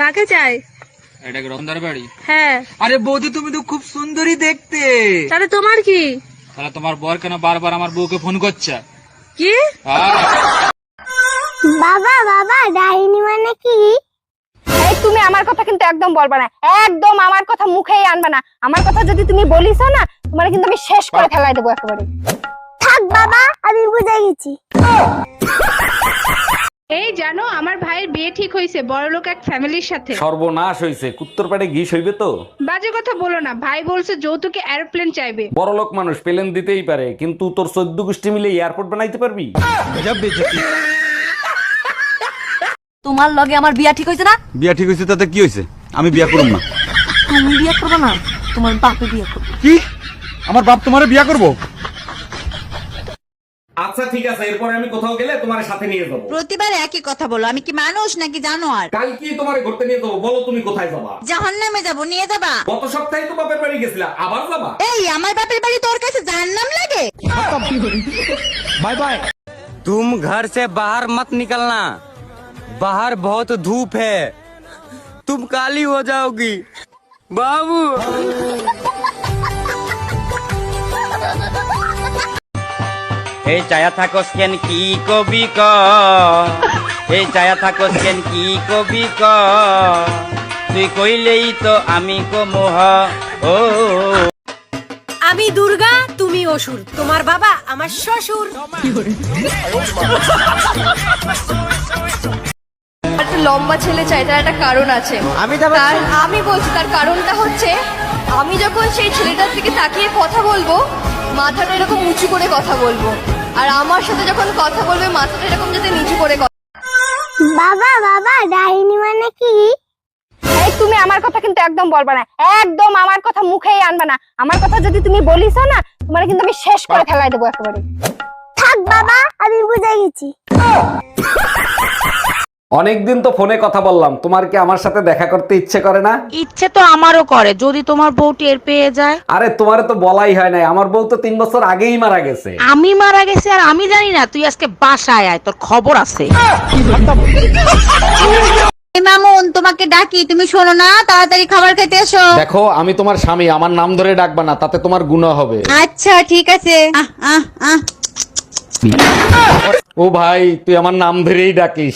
কাকে চাই? এটা কি রতনদার বাড়ি? হ্যাঁ। আরে বৌদি তুমি তো খুব সুন্দরী দেখতে। তাহলে তোমার কি? তাহলে তোমার বর কেন বারবার আমার বউকে ফোন করছে? কি? বাবা বাবা ডাইনি মানে কি? এই তুমি আমার কথা কিন্তু একদম বলবা না। একদম আমার কথা মুখেই আনবা না। আমার কথা যদি তুমি বলিস না তোমার কিন্তু আমি শেষ করে ফেলাই দেবো একেবারে। থাক বাবা আমি বুঝে গেছি। জানো আমার ভাইয়ের বিয়ে ঠিক হয়েছে বড়লোক এক ফ্যামিলির সাথে। সর্বনাশ হয়েছে কুত্তর পেটে ঘি হইবে তো? বাজে কথা বলো না ভাই বলছে যৌতুকে এরোপ্লেন চাইবে। বড় লোক মানুষ পেলেন দিতেই পারে কিন্তু তোর চোদ্দ গোষ্ঠী মিলে এয়ারপোর্ট বানাইতে পারবি? তোমার লগে আমার বিয়া ঠিক হয়েছে না? বিয়া ঠিক হয়েছে তাতে কি হয়েছে আমি বিয়া করব না। তুমি বিয়া করবে না তোমার বাপে বিয়া করবে। কি? আমার বাপ তোমারে বিয়া করব? আচ্ছা ঠিক আছে এরপরে আমি কোথাও গেলে তোমার সাথে নিয়ে যাবো প্রতিবার একই কথা বলো আমি কি মানুষ নাকি জানো আর কাল কি তোমার ঘুরতে নিয়ে যাবো বলো তুমি কোথায় যাবা জাহান নামে যাবো নিয়ে যাবা গত সপ্তাহে তো বাপের বাড়ি গেছিলা আবার যাবা এই আমার বাপের বাড়ি তোর কাছে জাহান নাম লাগে तुम घर से बाहर मत निकलना बाहर बहुत धूप है तुम काली हो जाओगी बाबू এই চায়া থাকস কেন কি কবি ক? এই চায়া থাকস কেন কি কবি ক? তুই কইলেই তো আমি কমোহ। ও। আমি দুর্গা তুমি অসুর। তোমার বাবা আমার শ্বশুর। একটা লম্বা ছেলে চাই তার একটা কারণ আছে। আমি তার আমি বলছি তার কারণটা হচ্ছে আমি যখন সেই ছেলেটার দিকে তাকিয়ে কথা বলব মাথাটা এরকম উঁচু করে কথা বলব। আর আমার সাথে যখন কথা বলবে মাথাটা এরকম যাতে নিচু করে কথা বাবা বাবা ডাইনি মানে কি? এই তুমি আমার কথা কিন্তু একদম বলবা না। একদম আমার কথা মুখেই আনবা না। আমার কথা যদি তুমি বলিস না তোমার কিন্তু আমি শেষ করে ফেলাই দেবো একেবারে। থাক বাবা আমি বুঝে গেছি। অনেকদিন তো ফোনে কথা বললাম। তোমার কি আমার সাথে দেখা করতে ইচ্ছে করে না? ইচ্ছে তো আমারও করে যদি তোমার বউ টের পেয়ে যায়। আরে তোমার তো বলাই হয় নাই। আমার বউ তো তিন বছর আগেই মারা গেছে। আমি মারা গেছি আর আমি জানি না তুই আজকে বাসায় আয় তোর খবর আছে। মামুন তোমাকে ডাকি তুমি শোনো না তাড়াতাড়ি খাবার খেতে এসো। দেখো আমি তোমার স্বামী আমার নাম ধরে ডাকবা না তাতে তোমার গুনাহ হবে। আচ্ছা ঠিক আছে। আহ আহ আহ। ও ভাই তুই আমার নাম ধরেই ডাকিস।